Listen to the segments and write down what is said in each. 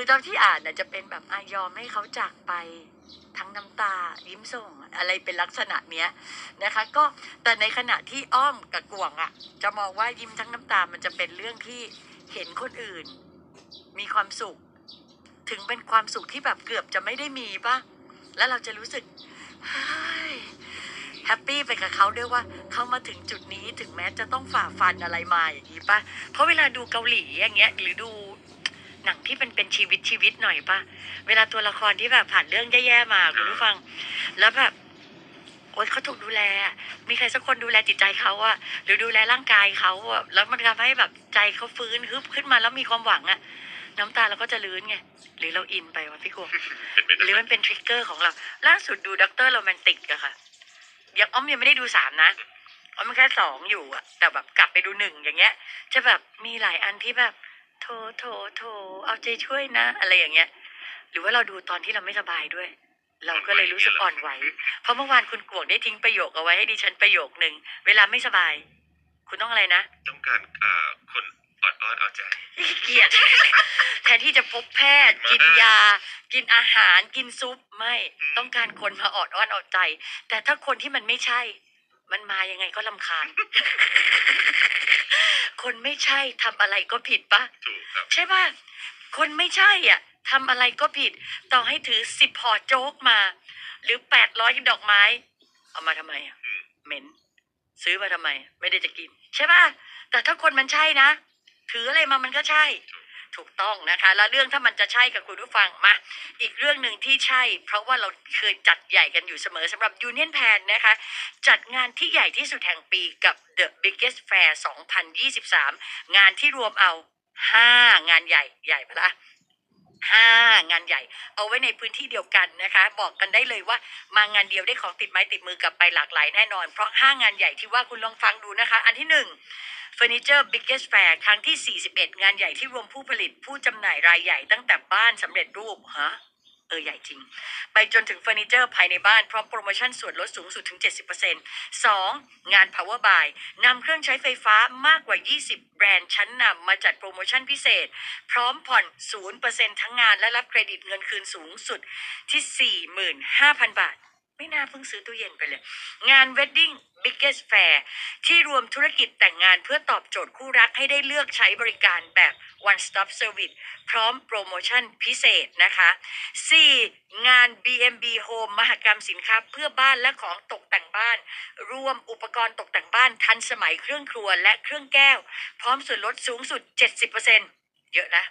คือตอนที่อ่านน่ะจะเป็นแบบอายอมให้เขาจากไปทั้งน้ำตายิ้มส่งอะไรเป็นลักษณะเนี้ยนะคะ ก็แต่ในขณะที่อ้อมกับกวงอะ่ะ จะมองว่ายิ้มทั้งน้ำตามันจะเป็นเรื่องที่เห็นคนอื่น มีความสุข ถึงเป็นความสุขที่แบบเกือบจะไม่ได้มีป่ะแล้วเราจะรู้สึกแฮปปี้ไปกับเขาด้วยว่าเขามาถึงจุดนี้ถึงแม้จะต้องฝ่าฟันอะไรมาอย่างนี้ป่ะเพราะเวลาดูเกาหลีอย่างเงี้ย หรือดู หนังที่เป็นเป็นชีวิตชีวิตหน่อยป่ะ เวลาตัวละครที่แบบผ่านเรื่องแย่ๆมาคุณผู้ฟัง แล้วแบบโอ๊ยเขาถูกดูแล มีใครสักคนดูแลจิตใจเขาอะหรือดูแลร่างกายเขาอะแล้วมันทำให้แบบใจเขาฟื้นฮึบขึ้นมาแล้วมีความหวังอะน้ำตาเราก็จะลื้นไง หรือเราอินไปวะพี่กวงเป็นไปหรือได้มันเป็นทริกเกอร์ของเรา ล่าสุดดูด็อกเตอร์โรแมนติกอะค่ะ ยังอ้อมยังไม่ได้ดูสามนะอ้อมมันแค่สองอยู่อะแต่แบบกลับไปดูหนึ่งอย่างเงี้ย จะแบบมีหลายอันที่แบบ โถโถโถเอาใจช่วยนะ อะไรอย่างเงี้ย หรือว่าเราดูตอนที่เราไม่สบายด้วย เราก็เลยรู้สึกอ่อนไหว เพราะเมื่อวานคุณกวงได้ทิ้งประโยคเอาไว้ให้ดิฉันประโยคหนึ่งเวลาไม่สบาย คุณต้องอะไรนะต้องการอ่าคนอ่อนอ้อนเอาใจ เกลียด แทนที่จะพบแพทย์ กินยา กินอาหารกินซุปไม่ ต้องการคนมาออดอ้อนเอาใจ แต่ถ้าคนที่มันไม่ใช่ มันมายังไงก็ลำคาญ คนไม่ใช่ทำอะไรก็ผิดปะถูกครับ ใช่ป่ะคนไม่ใช่อะทำอะไรก็ผิด ต่อให้ถือสิบห่อโจ๊กมา หรือแปดร้อยดอกไม้ เอามาทำไมอะอืมเหม็น ซื้อมาทำไม ไม่ได้จะกิน ใช่ป่ะแต่ถ้าคนมันใช่นะ ถืออะไรมามันก็ใช่ ถูก ถูกต้องนะคะ แล้วเรื่องถ้ามันจะใช่กับคุณผู้ฟังมาอีกเรื่องหนึ่งที่ใช่ เพราะว่าเราเคยจัดใหญ่กันอยู่เสมอสำหรับ Union Pan นะคะ จัดงานที่ใหญ่ที่สุดแห่งปีกับ The Biggest Fair 2023 งานที่รวมเอา 5 งานใหญ่ใหญ่ปะละ ห้างานใหญ่ เอาไว้ในพื้นที่เดียวกันนะคะ บอกกันได้เลยว่ามางานเดียวได้ของติดไม้ติดมือกลับไปหลากหลายแน่นอน เพราะห้างานใหญ่ที่ว่าคุณลองฟังดูนะคะ อันที่หนึ่งเฟอร์นิเจอร์ Biggest Fair ครั้งที่ 41 งานใหญ่ที่รวมผู้ผลิตผู้จำหน่ายรายใหญ่ตั้งแต่บ้านสำเร็จรูปฮะ เออใหญ่จริง ไปจนถึงเฟอร์นิเจอร์ภายในบ้านพร้อมโปรโมชั่นส่วนลดสูงสุดถึง 70% 2. งาน Power Buy นำเครื่องใช้ไฟฟ้ามากกว่า 20 แบรนด์ชั้นนำมาจัดโปรโมชั่นพิเศษ พร้อมผ่อน 0%ทั้งงานและรับเครดิตเงินคืนสูงสุดที่ 45,000 บาท ไม่น่าเพิ่งซื้อตู้เย็นไปเลย งาน Wedding Biggest Fair ที่รวมธุรกิจแต่งงานเพื่อตอบโจทย์คู่รักให้ได้เลือกใช้บริการแบบ One Stop Service พร้อมโปรโมชั่นพิเศษนะคะ 4. งาน BMB Home มหกรรมสินค้าเพื่อบ้านและของตกแต่งบ้าน รวมอุปกรณ์ตกแต่งบ้านทันสมัยเครื่องครัวและเครื่องแก้ว พร้อมส่วนลดสูงสุด 70%เยอะนะ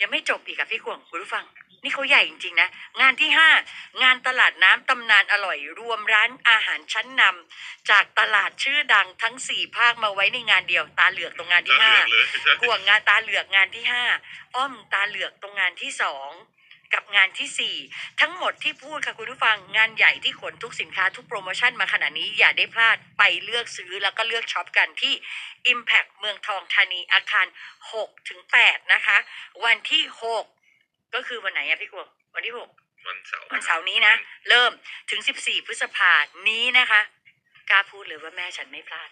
ยังไม่จบอีกอะพี่กวงคุณผู้ฟัง นี่เขาใหญ่จริงๆนะ งานที่5งานตลาดน้ำตำนานอร่อย รวมร้านอาหารชั้นนำจากตลาดชื่อดังทั้ง4ภาคมาไว้ในงานเดียว ตาเหลือกตรงงานที่ตาห้าเหลือกเลยใช่กวงงานตาเหลือกงานที่ห้าอ้อมตาเหลือกตรงงานที่สองกับงานที่สี่ทั้งหมดที่พูดค่ะคุณผู้ฟังงานใหญ่ที่ขนทุกสินค้าทุกโปรโมชั่นมาขนาดนี้อย่าได้พลาดไปเลือกซื้อแล้วก็เลือกช็อปกันที่ Impact เมืองทองธานีอาคาร6ถึง8นะคะ วันที่ 6 ก็คือวันไหนอะพี่กวงวันที่6วันเสาร์วันเสาร์นี้นะ เริ่มถึง14พฤษภานี้นะคะ กล้าพูดเลยว่าแม่ฉันไม่พลาด